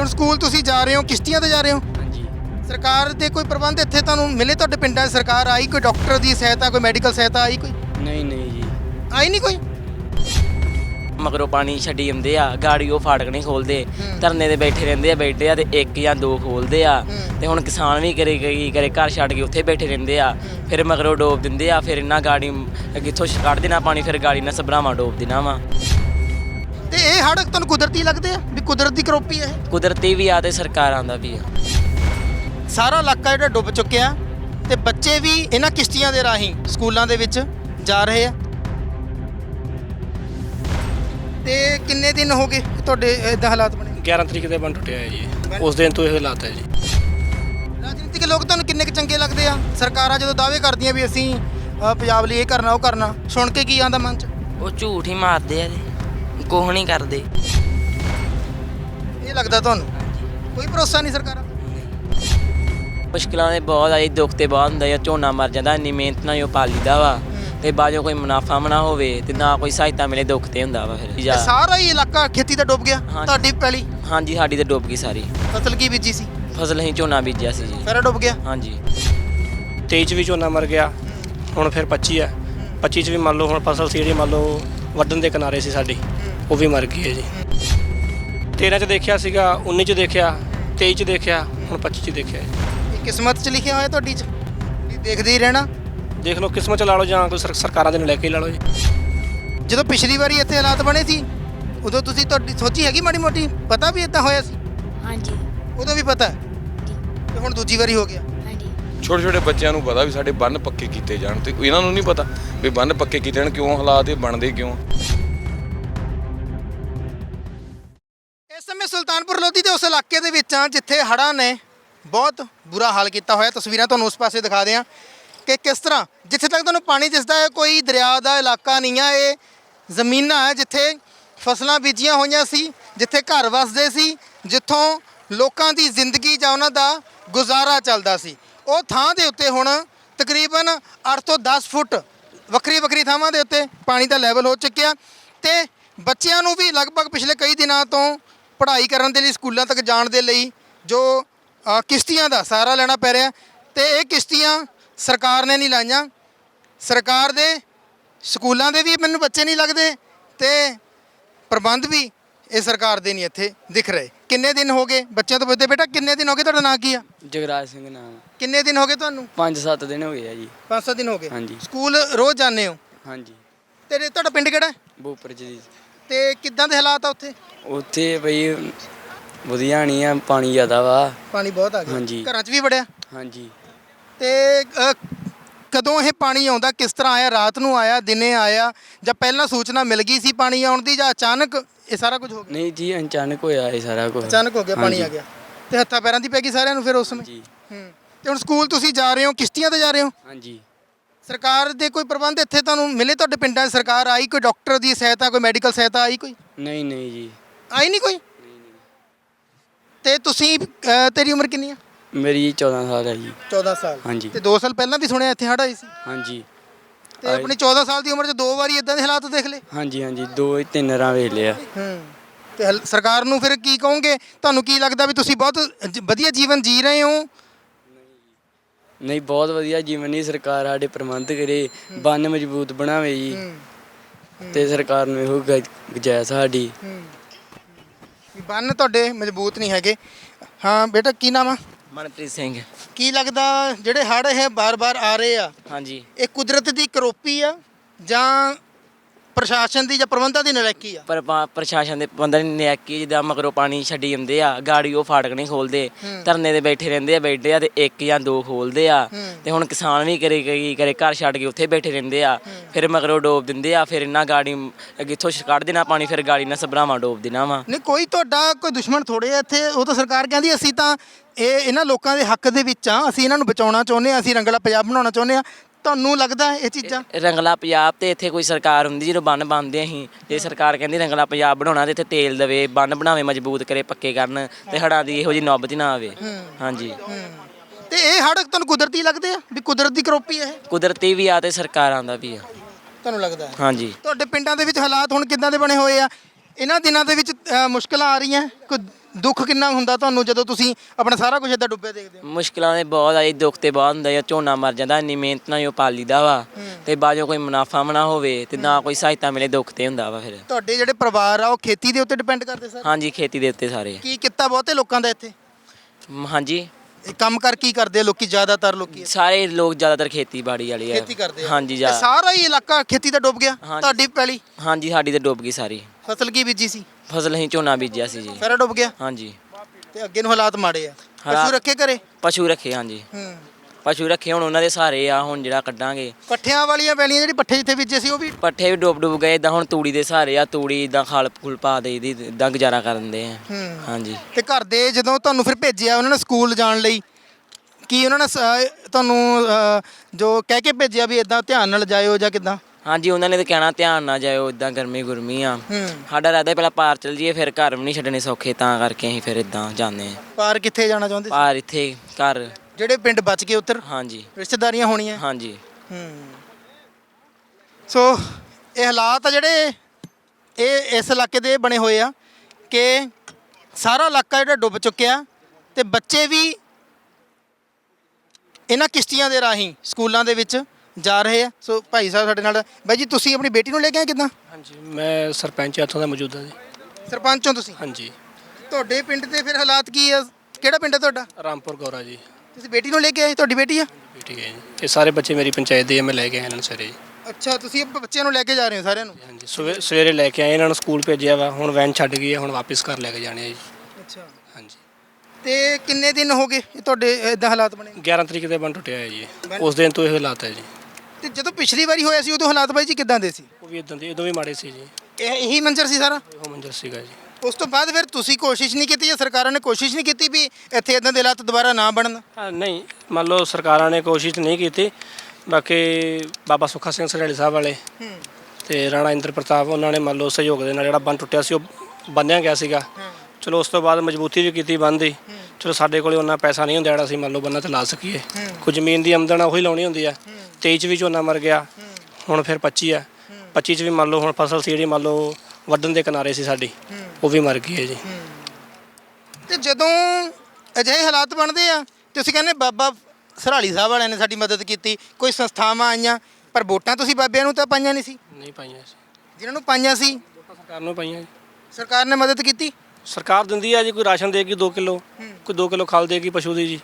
ਹੁਣ ਸਕੂਲ ਤੁਸੀਂ ਜਾ ਰਹੇ ਹੋ ਕਿਸ਼ਤੀਆਂ ਤੇ ਜਾ ਰਹੇ ਹੋ? ਹਾਂਜੀ। ਸਰਕਾਰ ਦੇ ਕੋਈ ਪ੍ਰਬੰਧ ਇੱਥੇ ਤੁਹਾਨੂੰ ਮਿਲੇ ਤੁਹਾਡੇ ਪਿੰਡਾਂ 'ਚ ਸਰਕਾਰ ਆਈ ਕੋਈ ਡਾਕਟਰ ਦੀ ਸਹਾਇਤਾ ਕੋਈ ਮੈਡੀਕਲ ਸਹਾਇਤਾ ਆਈ ਕੋਈ? ਨਹੀਂ ਨਹੀਂ ਜੀ। ਆਈ ਨਹੀਂ ਕੋਈ? ਮਗਰੋਂ ਪਾਣੀ ਛੱਡੀ ਜਾਂਦੇ ਆ ਗਾੜੀ ਉਹ ਫਾਟਕ ਨਹੀਂ ਖੋਲਦੇ। ਧਰਨੇ ਤੇ ਬੈਠੇ ਰਹਿੰਦੇ ਆ ਬੈਠੇ ਆ ਤੇ ਇੱਕ ਜਾਂ ਦੋ ਖੋਲਦੇ ਆ। ਤੇ ਹੁਣ ਕਿਸਾਨ ਵੀ ਕਰੇ ਕੀ ਕਰੇ ਘਰ ਛੱਡ ਕੇ ਉੱਥੇ ਬੈਠੇ ਰਹਿੰਦੇ ਆ। ਫਿਰ ਮਗਰੋਂ ਡੋਬ ਦਿੰਦੇ ਆ ਫਿਰ ਇਹਨਾਂ ਗਾੜੀ ਕਿੱਥੋਂ ਕੱਢ ਦੇਣਾ ਪਾਣੀ ਫਿਰ ਗਾੜੀ ਨਾਲ ਸਭਰਾਵਾਂ ਡੋਬ ਦੇਣਾ ਵਾ। ਤੇ ਇਹ ਹੜ੍ਹ ਤੁਹਾਨੂੰ ਕੁਦਰਤੀ ਲੱਗਦੇ ਆ? ਵੀ ਕੁਦਰਤ ਦੀ ਕਰੋਪੀ ਹੈ ਇਹ? ਕੁਦਰਤੀ ਵੀ ਆ ਤੇ ਸਰਕਾਰਾਂ ਦਾ ਵੀ ਆ। ਸਾਰਾ ਇਲਾਕਾ ਜਿਹੜਾ ਡੁੱਬ ਚੁੱਕਿਆ ਤੇ ਬੱਚੇ ਵੀ ਇਹਨਾਂ ਕਿਸ਼ਤੀਆਂ ਦੇ ਰਾਹੀਂ ਸਕੂਲਾਂ ਦੇ ਵਿੱਚ ਜਾ ਰਹੇ ਆ। ਤੇ ਕਿੰਨੇ ਦਿਨ ਹੋ ਗਏ ਤੁਹਾਡੇ ਇਦਾਂ ਹਾਲਾਤ ਬਣੇ? 11 ਤਰੀਕ ਦੇ ਬੰਨ ਟੁੱਟਿਆ ਹੈ ਜੀ। ਉਸ ਦਿਨ ਤੋਂ ਇਹ ਹਾਲਾਤ ਹੈ ਜੀ। ਰਾਜਨੀਤਿਕ ਲੋਕ ਤੁਹਾਨੂੰ ਕਿੰਨੇ ਕੁ ਚੰਗੇ ਲੱਗਦੇ ਆ? ਸਰਕਾਰਾਂ ਜਦੋਂ ਦਾਅਵੇ ਕਰਦੀਆਂ ਵੀ ਅਸੀਂ ਅ, ਪੰਜਾਬ ਲਈ ਇਹ ਕਰਨਾ ਉਹ ਕਰਨਾ ਸੁਣ ਕੇ ਕੀ ਆਂਦਾ ਮਨ 'ਚ? ਉਹ ਝੂਠ ਹੀ ਮਾਰਦੇ ਆ ਤੇ ਕੋਹ ਨਹੀਂ ਕਰਦੇ। ਇਹ ਲੱਗਦਾ ਤੁਹਾਨੂੰ? ਕੋਈ ਭਰੋਸਾ ਨਹੀਂ ਸਰਕਾਰਾਂ ਦਾ? ਮੁਸ਼ਕਿਲਾਂ ਦੇ ਬਹੁਤ ਆਈ ਦੁੱਖ ਤੇ ਬਹੁਤ ਹੁੰਦਾ ਜਾਂ ਝੋਨਾ ਮਰ ਜਾਂਦਾ ਇੰਨੀ ਮਿਹਨਤ ਨਾਲ ਹੀ ਉਹ ਪਾਲੀਦਾ ਵਾ। ਤੇ ਬਾਜੋ ਕੋਈ ਮੁਨਾਫਾ ਮਨਾ ਹੋਵੇ ਤੇ ਨਾ ਕੋਈ ਸਹਾਇਤਾ ਮਿਲੇ ਦੁੱਖ ਤੇ ਹੁੰਦਾ ਵਾ ਫਿਰ। ਇਹ ਜਾਂ- ਸਾਰਾ ਹੀ ਇਲਾਕਾ ਖੇਤੀ ਦਾ ਡੁੱਬ ਗਿਆ ਹਾਂਜੀ। ਤੁਹਾਡੀ ਪੈਲੀ? ਹਾਂਜੀ ਸਾਡੀ ਤੇ ਡੁੱਬ ਗਈ ਸਾਰੀ। ਫਸਲ ਕੀ ਬੀਜੀ ਸੀ? ਫਸਲ ਅਸੀਂ ਝੋਨਾ ਬੀਜਿਆ ਸੀ ਜੀ। ਸਾਰਾ ਡੁੱਬ ਗਿਆ? ਹਾਂਜੀ। 23 ਚ ਵੀ ਝੋਨਾ ਮਰ ਗਿਆ ਹੁਣ ਫਿਰ 25 ਹੈ 25 ਚ ਵੀ ਮੰਨ ਲਓ ਹੁਣ ਫਸਲ ਸੀ ਜਿਹੜੀ ਮੰਨ ਲਓ ਵੱਢਣ ਦੇ ਕਿਨਾਰੇ ਸੀ ਸਾਡੀ। ਉਹ ਵੀ ਮਰ ਗਈ ਹੈ ਜੀ। 13 ਚ ਦੇਖਿਆ ਸੀਗਾ 19 ਚ ਦੇਖਿਆ 23 ਚ ਦੇਖਿਆ ਹੁਣ 25 ਚ ਦੇਖਿਆ ਜੀ। ਇਹ ਕਿਸਮਤ 'ਚ ਲਿਖਿਆ ਹੋਇਆ ਤੁਹਾਡੀ 'ਚ? ਵੀ ਦੇਖਦੇ ਹੀ ਰਹਿਣਾ। ਦੇਖ ਲਓ ਕਿਸਮਤ ਚ ਲਾ ਲਓ ਜਾਂ ਕੋਈ ਸਰ- ਸਰਕਾਰਾਂ ਦੇ ਨੂੰ ਲੈ ਕੇ ਹੀ ਲਾ ਲਓ ਜੀ। ਜਦੋਂ ਪਿਛਲੀ ਵਾਰੀ ਇੱਥੇ ਹਾਲਾਤ ਬਣੇ ਸੀ ਉਦੋਂ ਤੁਸੀਂ ਤੁਹਾਡੀ ਸੋਚੀ ਹੈਗੀ ਮਾੜੀ ਮੋਟੀ? ਪਤਾ ਵੀ ਇਦਾਂ ਹੋਇਆ ਸੀ? ਹਾਂਜੀ। ਉਦੋਂ ਵੀ ਪਤਾ ਹੈ? ਤੇ ਹੁਣ ਦੂਜੀ ਵਾਰੀ ਹੋ ਗਿਆ। ਹਾਂਜੀ। ਛੋਟੇ ਛੋਟੇ ਬੱਚਿਆਂ ਨੂੰ ਪਤਾ ਵੀ ਸਾਡੇ ਬੰਨ ਪੱਕੇ ਕੀਤੇ ਜਾਣ ਤੇ ਇਹਨਾਂ ਨੂੰ ਨਹੀਂ ਪਤਾ ਵੀ ਬੰਨ ਪੱਕੇ ਕੀਤੇ ਜਾਣ ਕਿਉਂ ਹਾਲਾਤ ਇਹ ਬਣਦੇ ਕਿਉਂ। ਸਮੇਂ ਲੋਧੀ ਦੇ ਉਸ ਇਲਾਕੇ ਦੇ ਵਿੱਚ ਆ ਜਿੱਥੇ ਹੜ੍ਹਾਂ ਨੇ ਬਹੁਤ ਬੁਰਾ ਹਾਲ ਕੀਤਾ ਹੋਇਆ। ਤਸਵੀਰਾਂ ਤੁਹਾਨੂੰ ਉਸ ਪਾਸੇ ਦਿਖਾ ਦਿਆਂ ਕਿ ਕਿਸ ਤਰ੍ਹਾਂ, ਜਿੱਥੇ ਤੱਕ ਤੁਹਾਨੂੰ ਪਾਣੀ ਦਿਸਦਾ ਹੈ, ਕੋਈ ਦਰਿਆ ਦਾ ਇਲਾਕਾ ਨਹੀਂ ਆ ਇਹ ਜ਼ਮੀਨਾਂ ਹੈ, ਜਿੱਥੇ ਫਸਲਾਂ ਬੀਜੀਆਂ ਹੋਈਆਂ ਸੀ, ਜਿੱਥੇ ਘਰ ਵਸਦੇ ਸੀ, ਜਿੱਥੋਂ ਲੋਕਾਂ ਦੀ ਜ਼ਿੰਦਗੀ ਜਾਂ ਉਹਨਾਂ ਦਾ ਗੁਜ਼ਾਰਾ ਚੱਲਦਾ ਸੀ। ਉਹ ਥਾਂ ਦੇ ਉੱਤੇ ਹੁਣ ਤਕਰੀਬਨ 8 ਤੋਂ 10 ਫੁੱਟ ਵੱਖਰੀ ਵੱਖਰੀ ਥਾਵਾਂ ਦੇ ਉੱਤੇ ਪਾਣੀ ਦਾ ਲੈਵਲ ਹੋ ਚੁੱਕਿਆ। ਤੇ ਬੱਚਿਆਂ ਨੂੰ ਵੀ ਲਗਭਗ ਪਿਛਲੇ ਕਈ ਦਿਨਾਂ ਤੋਂ ਪੜ੍ਹਾਈ ਕਰਨ ਦੇ ਲਈ ਸਕੂਲਾਂ ਤੱਕ ਜਾਣ ਦੇ ਲਈ ਜੋ ਅ, ਕਿਸ਼ਤੀਆਂ ਦਾ ਸਹਾਰਾ ਲੈਣਾ ਪੈ ਰਿਹਾ। ਤੇ ਇਹ ਕਿਸ਼ਤੀਆਂ ਸਰਕਾਰ ਨੇ ਨਹੀਂ ਲਾਈਆਂ। ਸਰਕਾਰ ਦੇ ਸਕੂਲਾਂ ਦੇ ਵੀ ਮੈਨੂੰ ਬੱਚੇ ਨਹੀਂ ਲੱਗਦੇ ਤੇ ਪ੍ਰਬੰਧ ਵੀ ਇਹ ਸਰਕਾਰ ਦੇ ਨਹੀਂ ਇੱਥੇ ਦਿਖ ਰਹੇ। ਕਿੰਨੇ ਦਿਨ ਹੋ ਗਏ? ਬੱਚਿਆਂ ਤੋਂ ਪੁੱਛਦੇ ਬੇਟਾ ਕਿੰਨੇ ਦਿਨ ਹੋ ਗਏ ਤੁਹਾਡਾ ਨਾਂ ਕੀ ਆ? ਜਗਰਾਜ ਸਿੰਘ ਨਾਮ ਕਿੰਨੇ ਦਿਨ ਹੋ ਗਏ ਤੁਹਾਨੂੰ? 5-7 ਦਿਨ ਹੋ ਗਏ ਆ ਜੀ। 5-7 ਦਿਨ ਹੋ ਗਏ। ਹਾਂਜੀ। ਸਕੂਲ ਰੋਜ਼ ਜਾਂਦੇ ਹੋ? ਹਾਂਜੀ। ਤੇਰੇ ਤੁਹਾਡਾ ਪਿੰਡ ਕਿਹੜਾ? ਹੈ? ਬੋਪਰ ਜੀ। ਤੇ ਕਿੱਦਾਂ ਦੇ ਹਾਲਾਤ ਆ ਉੱਥੇ? ਉੱਥੇ ਬਈ ਵਧੀਆ ਨਹੀਂ ਆ ਪਾਣੀ ਜ਼ਿਆਦਾ ਵਾ। ਪਾਣੀ ਬਹੁਤ ਆ ਗਿਆ। ਹਾਂਜੀ। ਘਰਾਂ 'ਚ ਵੀ ਵੜਿਆ? ਹਾਂਜੀ। ਤੇ ਅ, ਕਦੋਂ ਇਹ ਪਾਣੀ ਆਉਂਦਾ? ਕਿਸ ਤਰ੍ਹਾਂ ਆਇਆ? ਰਾਤ ਨੂੰ ਆਇਆ? ਦਿਨੇ ਆਇਆ? ਜਾਂ ਪਹਿਲਾਂ ਸੂਚਨਾ ਮਿਲ ਗਈ ਸੀ ਪਾਣੀ ਆਉਣ ਦੀ ਜਾਂ ਅਚਾਨਕ ਇਹ ਸਾਰਾ ਕੁਝ ਹੋ ਗਿਆ? ਨਹੀਂ ਜੀ ਅਚਾਨਕ ਹੋਇਆ ਇਹ ਸਾਰਾ ਕੁਝ। ਅਚਾਨਕ ਹੋ ਗਿਆ ਪਾਣੀ ਆ। ਗਿਆ। ਤੇ ਹੱਥਾਂ ਪੈਰਾਂ ਦੀ ਪੈ ਗਈ ਸਾਰਿਆਂ ਨੂੰ ਫਿਰ ਉਸ ਸਮੇਂ? ਜੀ। ਹੂੰ। ਤੇ ਹੁਣ ਸਕੂਲ ਤੁਸੀਂ ਜਾ ਰਹੇ ਹੋ? ਕਿਸ਼ਤੀਆਂ ਤੇ ਜਾ ਰਹੇ ਹੋ? ਹਾਂਜੀ। ਸਰਕਾਰ ਦੇ ਕੋਈ ਪ੍ਰਬੰਧ ਇੱਥੇ ਤੁਹਾਨੂੰ ਮਿਲੇ? ਤੁਹਾਡੇ ਪਿੰਡਾਂ 'ਚ ਸਰਕਾਰ ਆਈ? ਕੋਈ ਡਾਕਟਰ ਦੀ ਸਹਾਇਤਾ ਕੋਈ ਮੈਡੀਕਲ ਸਹਾਇਤਾ ਆਈ ਕੋਈ? ਨਹੀਂ ਨਹੀਂ ਜੀ। ਆਈ ਨਹੀਂ ਕੋਈ? ਤੇ ਤੁਸੀਂ ਅ, ਤੇਰੀ ਉਮਰ ਕਿੰਨੀ ਆ? ਮੇਰੀ 14 ਸਾਲ ਹੈ ਜੀ। 14 ਸਾਲ। ਹਾਂਜੀ। ਤੇ 2 ਸਾਲ ਪਹਿਲਾਂ ਵੀ ਸੁਣਿਆ ਇੱਥੇ ਹੜ੍ਹ ਆਈ ਸੀ? ਹਾਂਜੀ। ਤੇ। ਆਪਣੀ 14 ਸਾਲ ਦੀ ਉਮਰ 'ਚ ਦੋ ਵਾਰੀ ਇਦਾਂ ਦੇ ਹਾਲਾਤ ਦੇਖ ਲਏ? ਹਾਂਜੀ ਹਾਂਜੀ। ਦੋ ਹੀ ਤਿੰਨ ਰਾਂ ਵੇਖ ਲਿਆ ਹੂੰ। ਤੇ ਹਲ- ਸਰਕਾਰ ਨੂੰ ਫਿਰ ਕੀ ਕਹੋਗੇ? ਤੁਹਾਨੂੰ ਕੀ ਲੱਗਦਾ ਵੀ ਤੁਸੀਂ ਬਹੁਤ ਜ- ਵਧੀਆ ਜੀਵਨ ਜੀ ਰਹੇ ਹੋ? ਨਹੀਂ ਬਹੁਤ ਵਧੀਆ ਜੀਵਨ ਨਹੀਂ ਸਰਕਾਰ ਸਾਡੇ ਪ੍ਰਬੰਧ ਕਰੇ ਬੰਨ ਮਜ਼ਬੂਤ ਬਣਾਵੇ ਜੀ। ਤੇ ਸਰਕਾਰ ਨੂੰ ਇਹੋ ਗ- ਗੁਜ਼ਾਰਿਸ਼ ਸਾਡੀ। ਬੰਨ ਤੁਹਾਡੇ ਮਜ਼ਬੂਤ ਨਹੀਂ ਹੈਗੇ। ਹਾਂ ਬੇਟਾ ਕੀ ਨਾਮ ਆ? ਮਨਪ੍ਰੀਤ ਸਿੰਘ। ਕੀ ਲੱਗਦਾ ਜਿਹੜੇ ਹੜ੍ਹ ਇਹ ਬਾਰ-ਬਾਰ ਆ ਰਹੇ ਆ? ਹਾਂਜੀ। ਇਹ ਕੁਦਰਤ ਦੀ ਕਰੋਪੀ ਆ ਜਾਂ ਪ੍ਰਸ਼ਾਸਨ ਦੀ ਜਾਂ ਪ੍ਰਬੰਧਾਂ ਦੀ ਨਲਾਇਕੀ ਆ? ਪਰ ਪਾ- ਪ੍ਰਸ਼ਾਸਨ ਦੇ ਬੰਦੇ ਨੇ ਨਿਆਕੀ ਜਿੱਦਾਂ ਮਗਰੋਂ ਪਾਣੀ ਛੱਡੀ ਜਾਂਦੇ ਆ ਗਾੜੀ ਉਹ ਫਾਟਕ ਨਹੀਂ ਖੋਲਦੇ ਧਰਨੇ ਤੇ ਬੈਠੇ ਰਹਿੰਦੇ ਆ ਬੈਠੇ ਆ ਤੇ ਇੱਕ ਜਾਂ ਦੋ ਖੋਲਦੇ ਆ। ਤੇ ਹੁਣ ਕਿਸਾਨ ਵੀ ਕਰੇ ਕੀ ਕਰੇ ਘਰ ਛੱਡ ਕੇ ਉੱਥੇ ਬੈਠੇ ਰਹਿੰਦੇ ਆ ਫਿਰ ਮਗਰੋਂ ਡੋਬ ਦਿੰਦੇ ਆ ਫਿਰ ਇਹਨਾਂ ਗਾੜੀ ਕਿੱਥੋਂ ਕੱਢ ਦੇਣਾ ਪਾਣੀ ਫਿਰ ਗਾੜੀ ਨਾਲ ਸਭਰਾਵਾਂ ਡੋਬ ਦੇਣਾ ਵਾ। ਨਹੀਂ ਕੋਈ ਤੁਹਾਡਾ ਕੋਈ ਦੁਸ਼ਮਣ ਥੋੜੇ ਆ ਇੱਥੇ? ਉਹ ਤਾਂ ਸਰਕਾਰ ਕਹਿੰਦੀ ਅਸੀਂ ਤਾਂ ਇਹ ਇਹਨਾਂ ਲੋਕਾਂ ਦੇ ਹੱਕ ਦੇ ਵਿੱਚ ਆ ਅਸੀਂ ਇਹਨਾਂ ਨੂੰ ਬਚਾਉਣਾ ਚਾਹੁੰਦੇ ਆ ਅਸੀਂ ਰੰਗਲਾ ਪੰਜਾਬ ਬਣਾਉਣਾ ਚਾਹੁੰਦੇ ਆ। ਤੁਹਾਨੂੰ ਲੱਗਦਾ ਇਹ ਚੀਜ਼ਾਂ? ਰੰਗਲਾ ਪੰਜਾਬ ਤੇ ਇੱਥੇ ਕੋਈ ਸਰਕਾਰ ਹੁੰਦੀ ਜਦੋਂ ਬੰਨ ਬੰਨਦੇ ਅਸੀਂ। ਜੇ ਸਰਕਾਰ ਕਹਿੰਦੀ ਰੰਗਲਾ ਪੰਜਾਬ ਬਣਾਉਣਾ ਤੇ ਇੱਥੇ ਤੇਲ ਦੇਵੇ ਬੰਨ ਬਣਾਵੇ ਮਜ਼ਬੂਤ ਕਰੇ ਪੱਕੇ ਕਰਨ ਤੇ ਹੜਾਂ ਦੀ ਇਹੋ ਜੀ ਨੌਬਤ ਹੀ ਨਾ ਆਵੇ। ਹਾਂਜੀ। ਤੇ ਇਹ ਹੜ੍ਹ ਤੁਹਾਨੂੰ ਕੁਦਰਤੀ ਲੱਗਦੇ ਆ? ਵੀ ਕੁਦਰਤ ਦੀ ਕਰੋਪੀ ਹੈ ਇਹ? ਕੁਦਰਤੀ ਵੀ ਆ ਤੇ ਸਰਕਾਰਾਂ ਦਾ ਵੀ ਆ। ਤੁਹਾਨੂੰ ਲੱਗਦਾ ਹੈ? ਹਾਂਜੀ। ਤੁਹਾਡੇ ਪਿੰਡਾਂ ਦੇ ਵਿੱਚ ਹਾਲਾਤ ਹੁਣ ਕਿੱਦਾਂ ਦੇ ਬਣੇ ਹੋਏ ਆ? ਇਹਨਾਂ ਦਿਨਾਂ ਦੇ ਵਿੱਚ ਅ, ਮੁਸ਼ਕਲਾਂ ਆ ਰਹੀਆਂ? ਕੋਈ ਦੁੱਖ ਕਿੰਨਾ ਹੁੰਦਾ ਤੁਹਾਨੂੰ ਜਦੋਂ ਤੁਸੀਂ ਆਪਣਾ ਸਾਰਾ ਕੁਝ ਇਦਾਂ ਡੁੱਬਿਆ ਦੇਖਦੇ ਹੋ? ਮੁਸ਼ਕਿਲਾਂ ਦੇ ਬਹੁਤ ਆਈ ਦੁੱਖ ਤੇ ਬਾਅਦ ਹੁੰਦਾ ਜਾਂ ਝੋਨਾ ਮਰ ਜਾਂਦਾ ਇੰਨੀ ਮਿਹਨਤ ਨਾਲ ਹੀ ਉਹ ਪਾਲੀਦਾ ਵਾ। ਤੇ ਬਾਜੋ ਕੋਈ ਮੁਨਾਫਾ ਮਨਾ ਹੋਵੇ ਤੇ ਨਾ ਕੋਈ ਸਹਾਇਤਾ ਮਿਲੇ ਦੁੱਖ ਤੇ ਹੁੰਦਾ ਵਾ ਫਿਰ। ਤੁਹਾਡੇ ਜਿਹੜੇ ਪਰਿਵਾਰ ਆ ਉਹ ਖੇਤੀ ਦੇ ਉੱਤੇ ਡਿਪੈਂਡ ਕਰਦੇ ਸਰ? ਹਾਂਜੀ ਖੇਤੀ ਦੇ ਉੱਤੇ ਸਾਰੇ। ਕੀ ਕੀਤਾ ਬਹੁਤੇ ਲੋਕਾਂ ਦਾ ਇੱਥੇ? ਮ- ਹਾਂਜੀ। ਇਹ ਕੰਮ ਕਰ ਕੀ ਕਰਦੇ ਆ ਲੋਕੀ ਜ਼ਿਆਦਾਤਰ ਲੋਕੀ? ਸਾਰੇ ਲੋਕ ਜ਼ਿਆਦਾਤਰ ਖੇਤੀਬਾੜੀ ਵਾਲੇ ਆ। ਖੇਤੀ ਕਰਦੇ ਆ। ਹਾਂਜੀ ਇਹ ਜਾ ਸਾਰਾ ਹੀ ਇਲਾਕਾ ਖੇਤੀ ਦਾ ਡੁੱਬ ਗਿਆ? ਹਾਂਜੀ। ਤੁਹਾਡੀ ਪੈਲੀ ਹਾਂਜੀ ਸਾਡੀ ਤੇ ਡੁੱਬ ਗਈ ਸਾਰੀ। ਫਸਲ ਕੀ ਬੀਜੀ ਸੀ? ਫਸਲ ਅਸੀਂ ਝੋਨਾ ਬੀਜਿਆ ਸੀ ਜੀ। ਸਾਰਾ ਡੁੱਬ ਗਿਆ? ਹਾਂਜੀ। ਤੇ ਅੱਗੇ ਨੂੰ ਹਾਲਾਤ ਮਾੜੇ ਆ। ਪਸ਼ੂ ਰੱਖੇ ਘਰੇ? ਪਸ਼ੂ ਰੱਖੇ ਹਾਂਜੀ। ਹੂੰ। ਪਸ਼ੂ ਰੱਖੇ ਹੁਣ ਉਹਨਾਂ ਦੇ ਸਹਾਰੇ ਆ ਹੁਣ ਜਿਹੜਾ ਕੱਢਾਂਗੇ। ਪੱਠਿਆਂ ਵਾਲੀਆਂ ਪੈਲੀਆਂ ਜਿਹੜੀ ਪੱਠੇ ਜਿੱਥੇ ਬੀਜੇ ਸੀ ਉਹ ਵੀ? ਪੱਠੇ ਵੀ ਡੁੱਬ ਡੁੱਬ ਗਏ ਇਦਾਂ ਹੁਣ ਤੂੜੀ ਦੇ ਸਹਾਰੇ ਆ ਤੂੜੀ ਇਦਾਂ ਖਾਲ ਫੁਲ ਪਾ ਦੇ ਦੀ ਇਦਾਂ ਗੁਜ਼ਾਰਾ ਕਰਨ ਦੇ ਆ। ਹੂੰ। ਹਾਂਜੀ। ਤੇ ਘਰ ਦੇ ਜਦੋਂ ਤੁਹਾਨੂੰ ਫਿਰ ਭੇਜਿਆ ਉਹਨਾਂ ਨੇ ਸਕੂਲ ਜਾਣ ਲਈ ਕੀ ਉਹਨਾਂ ਨੇ ਸ- ਤੁਹਾਨੂੰ ਅਹ, ਜੋ ਕਹਿ ਕੇ ਭੇਜਿਆ ਵੀ ਇਦਾਂ ਧਿਆਨ ਨਾਲ ਜਾਇਓ ਜਾਂ ਕਿਦਾਂ? ਹਾਂਜੀ ਉਹਨਾਂ ਨੇ ਤਾਂ ਕਹਿਣਾ ਧਿਆਨ ਨਾ ਜਾਇਓ ਇਦਾਂ ਗਰਮੀ ਗੁਰਮੀ ਆ। ਸਾਡਾ ਰਾਦਾ ਪਹਿਲਾਂ ਪਾਰ ਚਲ ਜੀਏ ਫਿਰ ਘਰ ਵੀ ਨਹੀਂ ਛੱਡਣੇ ਸੌਖੇ ਤਾਂ ਕਰਕੇ ਅਸੀਂ ਫਿਰ ਇਦਾਂ ਜਾਂਦੇ ਆ ਪਾਰ ਕਿੱਥੇ ਜਾਣਾ ਚਾਹੁੰਦੇ ਸੀ? ਪਾਰ ਇੱਥੇ ਘਰ। ਜਿਹੜੇ ਪਿੰਡ ਬਚ ਗਏ ਉੱਧਰ? ਹਾਂਜੀ। ਰਿਸ਼ਤੇਦਾਰੀਆਂ ਹੋਣੀਆਂ? ਹਾਂਜੀ। ਹੂੰ। ਸੋ ਇਹ ਹਾਲਾਤ ਆ ਜਿਹੜੇ ਇਹ ਇਸ ਇਲਾਕੇ ਦੇ ਬਣੇ ਹੋਏ ਆ ਕਿ ਸਾਰਾ ਇਲਾਕਾ ਜਿਹੜਾ ਡੁੱਬ ਚੁੱਕਿਆ ਤੇ ਬੱਚੇ ਵੀ ਇਹਨਾਂ ਕਿਸ਼ਤੀਆਂ ਦੇ ਰਾਹੀਂ ਸਕੂਲਾਂ ਦੇ ਵਿੱਚ ਜਾ ਰਹੇ ਆ। ਸੋ ਭਾਈ ਸਾਹਿਬ ਸਾਡੇ ਨਾਲ ਬਾਈ ਜੀ ਤੁਸੀਂ ਆਪਣੀ ਬੇਟੀ ਨੂੰ ਲੈ ਕੇ ਆਏ ਕਿਦਾਂ? ਹਾਂਜੀ ਮੈਂ ਸਰਪੰਚ ਇੱਥੋਂ ਦਾ ਮੌਜੂਦਾ ਜੀ। ਸਰਪੰਚ ਹੋ ਤੁਸੀਂ? ਹਾਂਜੀ। ਤੁਹਾਡੇ ਪਿੰਡ ਦੇ ਫਿਰ ਹਾਲਾਤ ਕੀ ਆ? ਕਿਹੜਾ ਪਿੰਡ ਹੈ ਤੁਹਾਡਾ? ਰਾਮਪੁਰ ਗੌਰਾ ਜੀ। ਤੁਸੀਂ ਬੇਟੀ ਨੂੰ ਲੈ ਕੇ ਆਏ ਤੁਹਾਡੀ ਬੇਟੀ ਆ? ਠੀਕ ਹੈ ਜੀ। ਇਹ ਸਾਰੇ ਬੱਚੇ ਮੇਰੀ ਪੰਚਾਇਤ ਦੇ ਆ, ਮੈਂ ਲੈ ਕੇ ਆਇਆ ਇਹਨਾਂ ਨੂੰ ਸਾਰੇ ਜੀ। ਅੱਛਾ ਤੁਸੀਂ ਬੱਚਿਆਂ ਨੂੰ ਲੈ ਕੇ ਜਾ ਰਹੇ ਹੋ ਸਾਰਿਆਂ ਨੂੰ? ਹਾਂਜੀ ਸਵੇ- ਸਵੇਰੇ ਲੈ ਕੇ ਆਏ ਇਹਨਾਂ ਨੂੰ ਸਕੂਲ ਭੇਜਿਆ ਵਾ ਹੁਣ ਵੈਨ ਛੱਡ ਗਈ ਹੈ ਹੁਣ ਵਾਪਸ ਘਰ ਲੈ ਕੇ ਜਾਣੇ ਆ ਜੀ। ਅੱਛਾ। ਹਾਂਜੀ। ਤੇ ਕਿੰਨੇ ਦਿਨ ਹੋ ਗਏ ਇਹ ਤੁਹਾਡੇ ਇਦਾਂ ਹਾਲਾਤ ਬਣੇ? 11 ਤਰੀਕ ਦੇ ਬੰਨ ਟੁੱਟਿਆ ਹੈ ਜੀ। ਉਸ ਦਿਨ ਤੋਂ ਇਹ ਹਾਲਾਤ ਹੈ ਜੀ। ਤੇ ਜਦੋਂ ਪਿਛਲੀ ਵਾਰੀ ਹੋਇਆ ਸੀ ਉਦੋਂ ਹਾਲਾਤ ਬਾਈ ਜੀ ਕਿਦਾਂ ਦੇ ਸੀ? ਉਹ ਵੀ ਇਦਾਂ ਦੇ ਉਦੋਂ ਵੀ ਮਾੜੇ ਸੀ ਜੀ। ਇਹ ਇਹੀ ਮੰਜ਼ਰ ਸੀ ਸਾਰਾ? ਇਹੋ ਮੰਜ਼ਰ ਸੀਗਾ ਜੀ। ਉਸ ਤੋਂ ਬਾਅਦ ਫਿਰ ਤੁਸੀਂ ਕੋਸ਼ਿਸ਼ ਨਹੀਂ ਕੀਤੀ ਜਾਂ ਸਰਕਾਰਾਂ ਨੇ ਕੋਸ਼ਿਸ਼ ਨਹੀਂ ਕੀਤੀ ਵੀ ਇੱਥੇ ਇਦਾਂ ਦੇ ਹਾਲਾਤ ਦੁਬਾਰਾ ਨਾ ਬਣਨ? ਹਾਂ, ਨਹੀਂ। ਮੰਨ ਲਓ ਸਰਕਾਰਾਂ ਨੇ ਕੋਸ਼ਿਸ਼ ਨਹੀਂ ਕੀਤੀ। ਬਾਕੀ ਬਾਬਾ ਸੁੱਖਾ ਸਿੰਘ ਸੜੈਲੀ ਸਾਹਿਬ ਵਾਲੇ ਤੇ ਰਾਣਾ ਇੰਦਰ ਪ੍ਰਤਾਪ ਉਹਨਾਂ ਨੇ ਮੰਨ ਲਓ ਸਹਿਯੋਗ ਦੇ ਨਾਲ ਜਿਹੜਾ ਬੰਨ ਟੁੱਟਿਆ ਸੀ ਉਹ ਬੰਨਿਆ ਗਿਆ ਸੀਗਾ। ਚਲੋ ਉਸ ਤੋਂ ਬਾਅਦ ਮਜ਼ਬੂਤੀ ਵੀ ਕੀਤੀ ਬੰਨ ਦੀ। ਚਲੋ ਸਾਡੇ ਕੋਲੇ ਉਹਨਾਂ ਪੈਸਾ ਨਹੀਂ ਹੁੰਦਾ ਜਿਹੜਾ ਅਸੀਂ ਮੰਨ ਲਓ ਬੰਨਾਂ ਤੇ ਲਾ ਸਕੀਏ। ਕੁਝ ਜ਼ਮੀਨ ਦੀ ਆਮਦਨ ਉਹੀ ਲਾਉਣੀ ਹੁੰਦੀ ਆ। 23 ਚ ਵੀ ਝੋਨਾ ਮਰ ਗਿਆ ਹੁਣ ਫਿਰ 25 ਆ। 25 ਚ ਵੀ ਮੰਨ ਲਓ ਹੁਣ ਫਸਲ ਸੀ ਜਿਹੜੀ ਮੰਨ ਲਓ ਵੱਢਣ ਦੇ ਕਿਨਾਰੇ ਸੀ ਸਾਡੀ ਉਹ ਵੀ ਮਰ ਗਈ ਹੈ ਜੀ। ਤੇ ਜਦੋਂ ਅਜਿਹੇ ਹਾਲਾਤ ਬਣਦੇ ਆ ਤੁਸੀਂ ਕਹਿੰਦੇ ਬਾਬਾ ਸਰਾਲੀ ਸਾਹਿਬ ਵਾਲਿਆਂ ਨੇ ਸਾਡੀ ਮਦਦ ਕੀਤੀ ਕੋਈ ਸੰਸਥਾਵਾਂ ਆਈਆਂ ਪਰ ਵੋਟਾਂ ਤੁਸੀਂ ਬਾਬਿਆਂ ਨੂੰ ਤਾਂ ਪਾਈਆਂ ਨਹੀਂ ਸੀ? ਨਹੀਂ ਪਾਈਆਂ ਸੀ। ਜਿਨ੍ਹਾਂ ਨੂੰ ਪਾਈਆਂ ਸੀ? ਸਰਕਾਰ ਨੂੰ ਪਾਈਆਂ ਜੀ। ਸਰਕਾਰ ਨੇ ਮਦਦ ਕੀਤੀ? ਸਰਕਾਰ ਦਿੰਦੀ ਆ ਜੀ ਕੋਈ ਰਾਸ਼ਨ ਦੇਗੀ 2 ਕਿਲੋ ਕੋਈ 2 ਕਿਲੋ ਖਲ ਦੇਗੀ ਪਸ਼ੂ ਦੀ ਜੀ।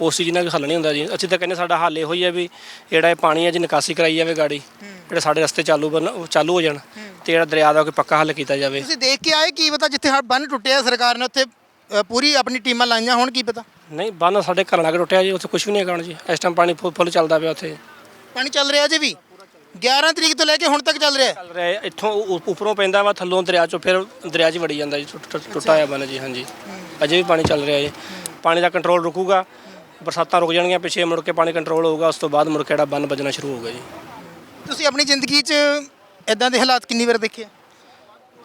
ਉਸ ਚੀਜ਼ ਨਾਲ ਹੱਲ ਨਹੀਂ ਹੁੰਦਾ ਜੀ। ਅਸੀਂ ਤਾਂ ਕਹਿੰਦੇ ਸਾਡਾ ਹੱਲ ਇਹੋ ਹੀ ਹੈ ਵੀ ਜਿਹੜਾ ਇਹ ਪਾਣੀ ਹੈ ਜੀ ਨਿਕਾਸੀ ਕਰਾਈ ਜਾਵੇ ਗਾੜੀ ਜਿਹੜੇ ਸਾਡੇ ਰਸਤੇ ਚਾਲੂ ਬਣ ਉਹ ਚਾਲੂ ਹੋ ਜਾਣ ਤੇ ਜਿਹੜਾ ਦਰਿਆ ਦਾ ਕੋਈ ਪੱਕਾ ਹੱਲ ਕੀਤਾ ਜਾਵੇ। ਤੁਸੀਂ ਦੇਖ ਕੇ ਆਏ ਕੀ ਪਤਾ ਜਿੱਥੇ ਬੰਨ ਟੁੱਟਿਆ ਸਰਕਾਰ ਨੇ ਉੱਥੇ ਅ, ਪੂਰੀ ਆਪਣੀ ਟੀਮਾਂ ਲਾਈਆਂ ਹੁਣ ਕੀ ਪਤਾ? ਨਹੀਂ ਬੰਨ ਸਾਡੇ ਘਰ ਲਾਗੇ ਟੁੱਟਿਆ ਜੀ ਉੱਥੇ ਕੁਝ ਵੀ ਨਹੀਂ ਹੈਗਾ ਹੁਣ ਜੀ। ਇਸ ਟਾਈਮ ਪਾਣੀ ਫੁੱਲ ਫੁੱਲ ਚੱਲਦਾ ਪਿਆ ਉੱਥੇ। ਪਾਣੀ ਚੱਲ ਰਿਹਾ ਅਜੇ ਵੀ? 11 ਤਰੀਕ ਤੋਂ ਲੈ ਕੇ ਹੁਣ ਤੱਕ ਚੱਲ ਰਿਹਾ ਹੈ। ਚੱਲ ਰਿਹਾ ਹੈ। ਇੱਥੋਂ ਉ- ਉੱਪਰੋਂ ਪੈਂਦਾ ਵਾ ਥੱਲੋਂ ਦਰਿਆ ਚੋਂ ਫਿਰ ਦਰਿਆ 'ਚ ਵੜੀ ਜਾਂਦਾ ਜੀ ਟੁੱਟ- ਟੁੱਟ- ਟੁੱਟਾ ਹੋਇਆ ਬੰਨ ਜੀ ਹਾਂਜੀ। ਅਜੇ ਵੀ ਪਾਣੀ ਚੱਲ ਰਿਹਾ ਜੀ ਪਾਣੀ ਦਾ ਕੰਟਰੋਲ ਰੁਕੂਗਾ ਬਰਸਾਤਾਂ ਰੁਕ ਜਾਣਗੀਆਂ ਪਿੱਛੇ ਮੁੜ ਕੇ ਪਾਣੀ ਕੰਟਰੋਲ ਹੋਊਗਾ ਉਸ ਤੋਂ ਬਾਅਦ ਮੁੜ ਕੇ ਜਿਹੜਾ ਬੰਨ ਵੱਜਣਾ ਸ਼ੁਰੂ ਹੋਊਗਾ ਜੀ। ਤੁਸੀਂ ਆਪਣੀ ਜ਼ਿੰਦਗੀ 'ਚ ਇਦਾਂ ਦੇ ਹਾਲਾਤ ਕਿੰਨੀ ਵਾਰ ਦੇਖੇ ਆ?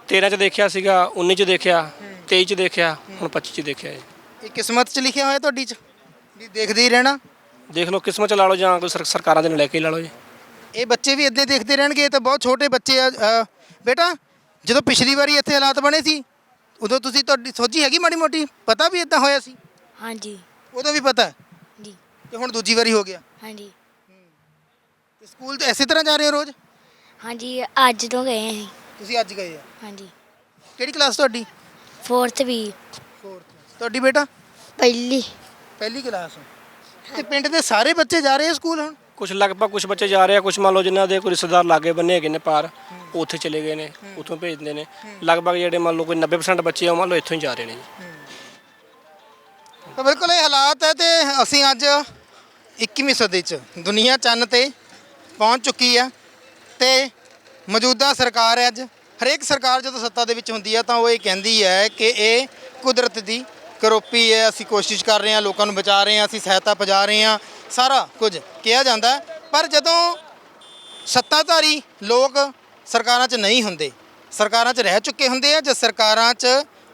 13 ਚ ਦੇਖਿਆ ਸੀਗਾ 19 ਚ ਦੇਖਿਆ 23 ਚ ਦੇਖਿਆ ਹੁਣ 25 ਚ ਦੇਖਿਆ ਜੀ। ਇਹ ਕਿਸਮਤ 'ਚ ਲਿਖਿਆ ਹੋਇਆ ਤੁਹਾਡੀ 'ਚ? ਵੀ ਦੇਖਦੇ ਹੀ ਰਹਿਣਾ। ਦੇਖ ਲਓ ਕਿਸਮਤ ਚ ਲਾ ਲਓ ਜਾਂ ਕੋਈ ਸਰ- ਸਰਕਾਰਾਂ ਦੇ ਨਾਲ ਲੈ ਕੇ ਹੀ ਲਾ ਲਓ ਜੀ। ਇਹ ਬੱਚੇ ਵੀ ਇੱਦਾਂ ਦੇਖਦੇ ਰਹਿਣਗੇ ਇਹ ਤਾਂ ਬਹੁਤ ਛੋਟੇ ਬੱਚੇ ਆ ਅ, ਬੇਟਾ ਜਦੋਂ ਪਿਛਲੀ ਵਾਰੀ ਇੱਥੇ ਹਾਲਾਤ ਬਣੇ ਸੀ ਉਦੋਂ ਤੁਸੀਂ ਤੁਹਾਡੀ ਸੋਚੀ ਹੈਗੀ ਮਾੜੀ ਮੋਟੀ? ਪਤਾ ਵੀ ਇਦਾਂ ਹੋਇਆ ਸੀ? ਹਾਂਜੀ। ਉਦੋਂ ਵੀ ਪਤਾ? ਜੀ। ਤੇ ਹੁਣ ਦੂਜੀ ਵਾਰੀ ਹੋ ਗਿਆ? ਹਾਂਜੀ। ਤੇ ਸਕੂਲ ਤੇ ਐਸੇ ਤਰ੍ਹਾਂ ਜਾ ਰਹੇ ਹੋ ਰੋਜ਼? ਹਾਂਜੀ ਅੱਜ ਤੋਂ ਗਏ ਅਸੀਂ। ਤੁਸੀਂ ਅੱਜ ਗਏ ਆ? ਹਾਂਜੀ। ਕਿਹੜੀ ਕਲਾਸ ਤੁਹਾਡੀ? 4th ਵੀ। 4th ਤੁਹਾਡੀ ਬੇਟਾ? ਪਹਿਲੀ। ਪਹਿਲੀ ਕਲਾਸ। ਤੇ ਪਿੰਡ ਦੇ ਸਾਰੇ ਬੱਚੇ ਜਾ ਰਹੇ ਆ ਸਕੂਲ ਹੁਣ? ਕੁਝ ਲਗਭਗ ਕੁਝ ਬੱਚੇ ਜਾ ਰਹੇ ਆ ਕੁਝ ਮੰਨ ਲਓ ਜਿਨ੍ਹਾਂ ਦੇ ਕੋਈ ਰਿਸ਼ਤੇਦਾਰ ਲਾਗੇ ਬੰਨੇ ਹੈਗੇ ਨੇ ਪਾਰ ਉਹ ਉੱਥੇ ਚਲੇ ਗਏ ਨੇ ਉੱਥੋਂ ਭੇਜਦੇ ਨੇ। ਲਗਭਗ ਜਿਹੜੇ ਮੰਨ ਲਓ ਕੋਈ 90% ਬੱਚੇ ਆ ਉਹ ਮੰਨ ਲਓ ਇੱਥੋਂ ਹੀ ਜਾ ਰਹੇ ਨੇ ਜੀ। ਤਾਂ ਬਿਲਕੁਲ ਇਹ ਹਾਲਾਤ ਹੈ ਤੇ ਅਸੀਂ ਅੱਜ 21ਵੀਂ ਸਦੀ 'ਚ ਦੁਨੀਆ ਚੰਨ ਤੇ ਪਹੁੰਚ ਚੁੱਕੀ ਆ ਤੇ ਮੌਜੂਦਾ ਸਰਕਾਰ ਹੈ ਅੱਜ। ਹਰੇਕ ਸਰਕਾਰ ਜਦੋਂ ਸੱਤਾ ਦੇ ਵਿੱਚ ਹੁੰਦੀ ਹੈ ਤਾਂ ਉਹ ਇਹ ਕਹਿੰਦੀ ਹੈ ਕਿ ਇਹ ਕੁਦਰਤ ਦੀ ਕਰੋਪੀ ਹੈ ਅਸੀਂ ਕੋਸ਼ਿਸ਼ ਕਰ ਰਹੇ ਹਾਂ ਲੋਕਾਂ ਨੂੰ ਬਚਾ ਰਹੇ ਹਾਂ ਅਸੀਂ ਸਹਾਇਤਾ ਪਹੁੰਚਾ ਰਹੇ ਹਾਂ। ਸਾਰਾ ਕੁਝ ਕਿਹਾ ਜਾਂਦਾ ਪਰ ਜਦੋਂ ਸੱਤਾਧਾਰੀ ਲੋਕ ਸਰਕਾਰਾਂ 'ਚ ਨਹੀਂ ਹੁੰਦੇ, ਸਰਕਾਰਾਂ 'ਚ ਰਹਿ ਚੁੱਕੇ ਹੁੰਦੇ ਆ ਜਾਂ ਸਰਕਾਰਾਂ 'ਚ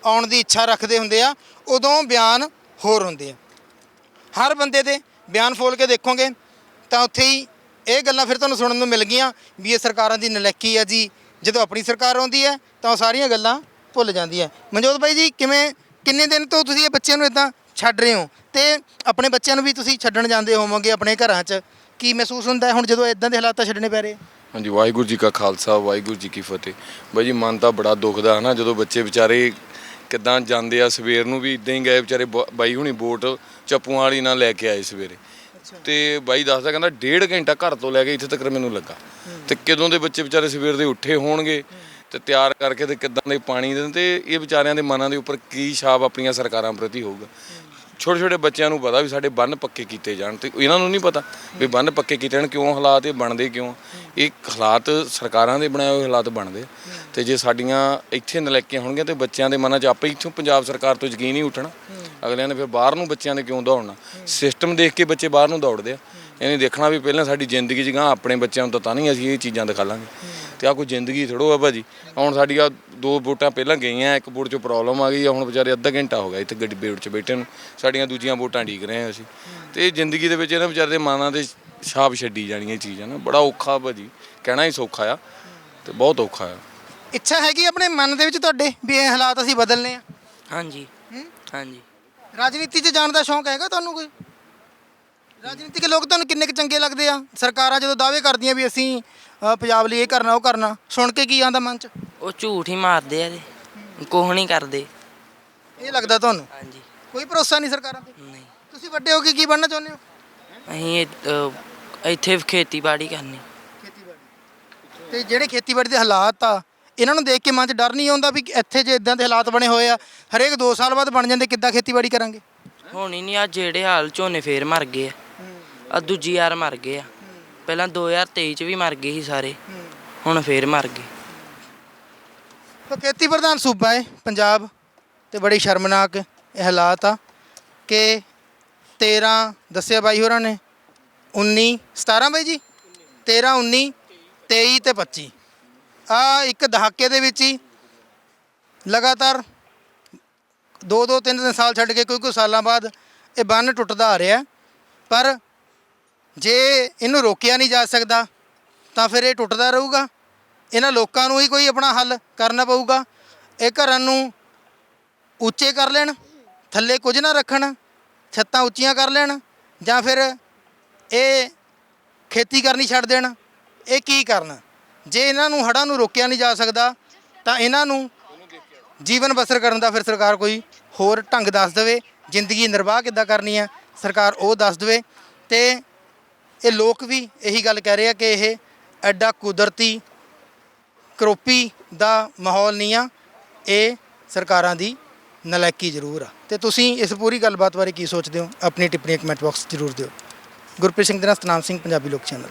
ਆਉਣ ਦੀ ਇੱਛਾ ਰੱਖਦੇ ਹੁੰਦੇ ਆ, ਉਦੋਂ ਬਿਆਨ ਹੋਰ ਹੁੰਦੇ ਆ। ਹਰ ਬੰਦੇ ਦੇ ਬਿਆਨ ਫੋਲ ਕੇ ਦੇਖੋਗੇ ਤਾਂ ਉੱਥੇ ਹੀ ਇਹ ਗੱਲਾਂ ਫਿਰ ਤੁਹਾਨੂੰ ਸੁਣਨ ਨੂੰ ਮਿਲ ਗਈਆਂ ਵੀ ਇਹ ਸਰਕਾਰਾਂ ਦੀ ਨਲੈਕੀ ਹੈ ਜੀ। ਜਦੋਂ ਆਪਣੀ ਸਰਕਾਰ ਆਉਂਦੀ ਹੈ ਤਾਂ ਉਹ ਸਾਰੀਆਂ ਗੱਲਾਂ ਭੁੱਲ ਜਾਂਦੀ ਹੈ। ਮਨਜੋਤ ਬਾਈ ਜੀ, ਕਿਵੇਂ, ਕਿੰਨੇ ਦਿਨ ਤੋਂ ਤੁਸੀਂ ਇਹ ਬੱਚਿਆਂ ਨੂੰ ਇਦਾਂ ਛੱਡ ਰਹੇ ਹੋ? ਤੇ ਆਪਣੇ ਬੱਚਿਆਂ ਨੂੰ ਵੀ ਤੁਸੀਂ ਛੱਡਣ ਜਾਂਦੇ ਹੋਵੋਗੇ ਆਪਣੇ ਘਰਾਂ 'ਚ? ਕੀ ਮਹਿਸੂਸ ਹੁੰਦਾ ਹੈ ਹੁਣ ਜਦੋਂ ਇਦਾਂ ਦੇ ਹਾਲਾਤਾਂ ਛੱਡਣੇ ਪੈ ਰਹੇ? ਹਾਂਜੀ ਵਾਹਿਗੁਰੂ ਜੀ ਕਾ ਖਾਲਸਾ ਵਾਹਿਗੁਰੂ ਜੀ ਕੀ ਫਤਿਹ। ਬਾਈ ਜੀ ਮਨ ਤਾਂ ਬੜਾ ਦੁਖਦਾ ਹਨਾ ਜਦੋਂ ਬੱਚੇ ਵਿਚਾਰੇ ਕਿੱਦਾਂ ਜਾਂਦੇ ਆ ਸਵੇਰ ਨੂੰ ਵੀ ਇਦਾਂ ਹੀ ਗਏ ਵਿਚਾਰੇ ਬ- ਬਾਈ ਹੁਣੀ ਬੋਟ ਚੱਪੂਆਂ ਵਾਲੀ ਨਾਲ ਲੈ ਕੇ ਆਏ ਸਵੇਰੇ। ਤੇ ਬਾਈ ਦੱਸਦਾ ਕਹਿੰਦਾ ਡੇਢ ਘੰਟਾ ਘਰ ਤੋਂ ਲੈ ਕੇ ਇੱਥੇ ਤੱਕ ਮੈਨੂੰ ਲੱਗਾ। ਤੇ ਕਦੋਂ ਦੇ ਬੱਚੇ ਵਿਚਾਰੇ ਸਵੇਰ ਦੇ ਉੱਠੇ ਹੋਣਗੇ ਤੇ ਤਿਆਰ ਕਰਕੇ ਤੇ ਕਿੱਦਾਂ ਦੇ ਪਾਣੀ ਦੇ ਤੇ ਇਹ ਵਿਚਾਰਿਆਂ ਦੇ ਮਨਾਂ ਦੇ ਉੱਪਰ ਕੀ ਛਾਪ ਆਪਣੀਆਂ ਸਰਕਾਰਾਂ ਪ੍ਰਤੀ ਹੋਊਗਾ। ਛੋਟੇ ਛੋਟੇ ਬੱਚਿਆਂ ਨੂੰ ਪਤਾ ਵੀ ਸਾਡੇ ਬੰਨ ਪੱਕੇ ਕੀਤੇ ਜਾਣ ਤੇ ਇਹਨਾਂ ਨੂੰ ਨਹੀਂ ਪਤਾ ਵੀ ਬੰਨ ਪੱਕੇ ਕੀਤੇ ਜਾਣ, ਕਿਉਂ ਹਾਲਾਤ ਇਹ ਬਣਦੇ ਕਿਉਂ? ਇਹ ਹਾਲਾਤ ਸਰਕਾਰਾਂ ਦੇ ਬਣਾਏ ਹੋਏ ਹਾਲਾਤ ਬਣਦੇ। ਆ। ਤੇ ਜੇ ਸਾਡੀਆਂ ਇੱਥੇ ਨਲੈਕੀਆਂ ਹੋਣਗੀਆਂ ਤੇ ਬੱਚਿਆਂ ਦੇ ਮਨਾਂ 'ਚ ਆਪੇ ਇੱਥੋਂ ਪੰਜਾਬ ਸਰਕਾਰ ਤੋਂ ਯਕੀਨ ਹੀ ਉੱਠਣਾ। ਅਗਲਿਆਂ ਨੇ ਫਿਰ ਬਾਹਰ ਨੂੰ ਬੱਚਿਆਂ ਨੇ ਕਿਉਂ ਦੌੜਨਾ? ਸਿਸਟਮ ਦੇਖ ਕੇ ਬੱਚੇ ਬਾਹਰ ਨੂੰ ਦੌੜਦੇ ਆ। ਇਹਨੇ ਦੇਖਣਾ ਵੀ ਪਹਿਲਾਂ ਸਾਡੀ ਜ਼ਿੰਦਗੀ 'ਚ ਗਾਂ ਆਪਣੇ ਬੱਚਿਆਂ ਨੂੰ ਤਾਂ ਤਾਂ ਨਹੀਂ ਅਸੀਂ ਇਹ ਚੀਜ਼ਾਂ ਦਿਖਾ ਲਾਂਗੇ। ਤੇ ਆ ਕੋਈ ਜ਼ਿੰਦਗੀ ਥੋੜੋ ਆ ਭਾਜੀ। ਹੁਣ ਸਾਡੀ ਆ ਦੋ ਵੋਟਾਂ ਪਹਿਲਾਂ ਗਈਆਂ ਇੱਕ ਵੋਟ 'ਚ ਪ੍ਰੋਬਲਮ ਆ ਗਈ ਆ ਹੁਣ ਵਿਚਾਰੇ ਅੱਧਾ ਘੰਟਾ ਹੋ ਗਿਆ ਇੱਥੇ ਗੱਡੀ ਬੇੜ 'ਚ ਬੈਠੇ ਨੂੰ। ਸਾਡੀਆਂ ਦੂਜੀਆਂ ਵੋਟਾਂ ਢੀਕ ਰਹੇ ਆ ਅਸੀਂ। ਤੇ ਇਹ ਜ਼ਿੰਦਗੀ ਦੇ ਵਿੱਚ ਇਹਨਾਂ ਵਿਚਾਰੇ ਦੇ ਮਨਾਂ ਦੇ ਛਾਪ ਛੱਡੀ ਜਾਣੀ ਇਹ ਚੀਜ਼ ਆ ਨਾ। ਬੜਾ ਔਖਾ ਭਾਜੀ ਕਹਿਣਾ ਹੀ ਸੌਖਾ ਆ ਤੇ ਬਹੁਤ ਔਖਾ ਆ। ਇੱਛਾ ਹੈਗੀ ਆਪਣੇ ਮਨ ਦੇ ਵਿੱਚ ਤੁਹਾਡੇ ਵੀ ਇਹ ਹਾਲਾਤ ਅਸੀਂ ਬਦਲਨੇ ਆ? ਹਾਂਜੀ। ਹਾਂਜੀ। ਰਾਜਨੀਤੀ 'ਚ ਜਾਣ ਦਾ ਸ਼ੌਂਕ ਹੈਗਾ ਤੁਹਾਨੂੰ ਕੋਈ? ਰਾਜਨੀਤਿਕ ਲੋਕ ਤੁਹਾਨੂੰ ਕਿੰਨੇ ਕੁ ਚੰਗੇ ਲੱਗਦੇ ਆ? ਸਰਕਾਰਾਂ ਜਦੋਂ ਦਾਅਵੇ ਕਰਦੀਆਂ ਵੀ ਅਸੀਂ ਅ, ਪੰਜਾਬ ਲਈ ਇਹ ਕਰਨਾ ਉਹ ਕਰਨਾ ਸੁਣ ਕੇ ਕੀ ਆਉਂਦਾ ਮਨ 'ਚ? ਉਹ ਝੂਠ ਹੀ ਮਾਰਦੇ ਆ ਤੇ ਕੋਹ ਨਹੀਂ ਕਰਦੇ। ਇਹ ਲੱਗਦਾ ਤੁਹਾਨੂੰ? ਹਾਂਜੀ। ਕੋਈ ਭਰੋਸਾ ਨਹੀਂ ਸਰਕਾਰਾਂ ਤੇ? ਨਹੀਂ। ਤੁਸੀਂ ਵੱਡੇ ਹੋ ਕੇ ਕੀ ਬਣਨਾ ਚਾਹੁੰਦੇ ਹੋ? ਅਸੀਂ ਇਹ- ਅਹ ਇੱਥੇ ਖੇਤੀਬਾੜੀ ਕਰਨੀ। ਖੇਤੀਬਾੜੀ। ਤੇ ਜਿਹੜੇ ਖੇਤੀਬਾੜੀ ਦੇ ਹਾਲਾਤ ਆ ਇਹਨਾਂ ਨੂੰ ਦੇਖ ਕੇ ਮਨ 'ਚ ਡਰ ਨਹੀਂ ਆਉਂਦਾ ਵੀ ਇੱਥੇ ਜੇ ਇਦਾਂ ਦੇ ਹਾਲਾਤ ਬਣੇ ਹੋਏ ਆ ਹਰੇਕ 2 ਸਾਲ ਬਾਅਦ ਬਣ ਜਾਂਦੇ ਕਿੱਦਾਂ ਖੇਤੀਬਾੜੀ ਕਰਾਂਗੇ? ਹੁਣ ਹੀ ਨਹੀਂ ਆ ਜਿਹੜੇ ਹਾਲ ਝੋਨੇ ਫੇਰ ਮਰ ਗਏ ਆ। ਆ ਦੂਜੀ ਯਾਰ ਮਰ ਗਏ ਆ। ਪਹਿਲਾਂ 2023 ਚ ਵੀ ਮਰ ਗਏ ਸੀ ਸਾਰੇ। ਹੁਣ ਫੇਰ ਮਰ ਗਏ। ਤਾਂ ਖੇਤੀ ਪ੍ਰਧਾਨ ਸੂਬਾ ਹੈ ਪੰਜਾਬ, ਤੇ ਬੜੀ ਸ਼ਰਮਨਾਕ ਇਹ ਹਾਲਾਤ ਆ ਕਿ 13 ਦੱਸਿਆ ਬਾਈ ਹੋਰਾਂ ਨੇ 19 17 ਬਾਈ ਜੀ? 13 19 23 ਤੇ 25 ਆ ਇੱਕ ਦਹਾਕੇ ਦੇ ਵਿੱਚ ਹੀ ਲਗਾਤਾਰ ਦੋ ਦੋ ਤਿੰਨ ਤਿੰਨ ਸਾਲ ਛੱਡ ਕੇ ਕੋਈ ਕੋਈ ਸਾਲਾਂ ਬਾਅਦ ਇਹ ਬੰਨ ਟੁੱਟਦਾ ਆ ਰਿਹਾ। ਪਰ ਜੇ ਇਹਨੂੰ ਰੋਕਿਆ ਨਹੀਂ ਜਾ ਸਕਦਾ, ਤਾਂ ਫਿਰ ਇਹ ਟੁੱਟਦਾ ਰਹੂਗਾ। ਇਹਨਾਂ ਲੋਕਾਂ ਨੂੰ ਹੀ ਕੋਈ ਆਪਣਾ ਹੱਲ ਕਰਨਾ ਪਊਗਾ। ਇਹ ਘਰਾਂ ਨੂੰ ਉੱਚੇ ਕਰ ਲੈਣ, ਥੱਲੇ ਕੁਝ ਨਾ ਰੱਖਣ, ਛੱਤਾਂ ਉੱਚੀਆਂ ਕਰ ਲੈਣ, ਜਾਂ ਫਿਰ ਇਹ ਖੇਤੀ ਕਰਨੀ ਛੱਡ ਦੇਣ। ਇਹ ਕੀ ਕਰਨ? ਜੇ ਇਹਨਾਂ ਨੂੰ ਹੜ੍ਹਾਂ ਨੂੰ ਰੋਕਿਆ ਨਹੀਂ ਜਾ ਸਕਦਾ, ਤਾਂ ਇਹਨਾਂ ਨੂੰ ਜੀਵਨ ਬਸਰ ਕਰਨ ਦਾ ਫਿਰ ਸਰਕਾਰ ਕੋਈ ਹੋਰ ਢੰਗ ਦੱਸ ਦੇਵੇ। ਜ਼ਿੰਦਗੀ ਨਿਰਵਾਹ ਕਿੱਦਾਂ ਕਰਨੀ ਹੈ, ਸਰਕਾਰ ਉਹ ਦੱਸ ਦੇਵੇ। ਤੇ ਇਹ ਲੋਕ ਵੀ ਇਹੀ ਗੱਲ ਕਹਿ ਰਹੇ ਆ ਕਿ ਇਹ ਐਡਾ ਕੁਦਰਤੀ, ਕਰੋਪੀ ਦਾ ਮਾਹੌਲ ਨਹੀਂ ਆ। ਇਹ ਸਰਕਾਰਾਂ ਦੀ ਨਲਾਇਕੀ ਜ਼ਰੂਰ ਆ। ਤੇ ਤੁਸੀਂ ਇਸ ਪੂਰੀ ਗੱਲਬਾਤ ਬਾਰੇ ਕੀ ਸੋਚਦੇ ਹੋ? ਆਪਣੀ ਟਿੱਪਣੀ ਕਮੈਂਟ ਬਾਕਸ 'ਚ ਜ਼ਰੂਰ ਦਿਓ। ਗੁਰਪ੍ਰੀਤ ਸਿੰਘ ਦੇ ਨਾਲ ਸਤਨਾਮ ਸਿੰਘ, ਪੰਜਾਬੀ ਲੋਕ ਚੈਨਲ।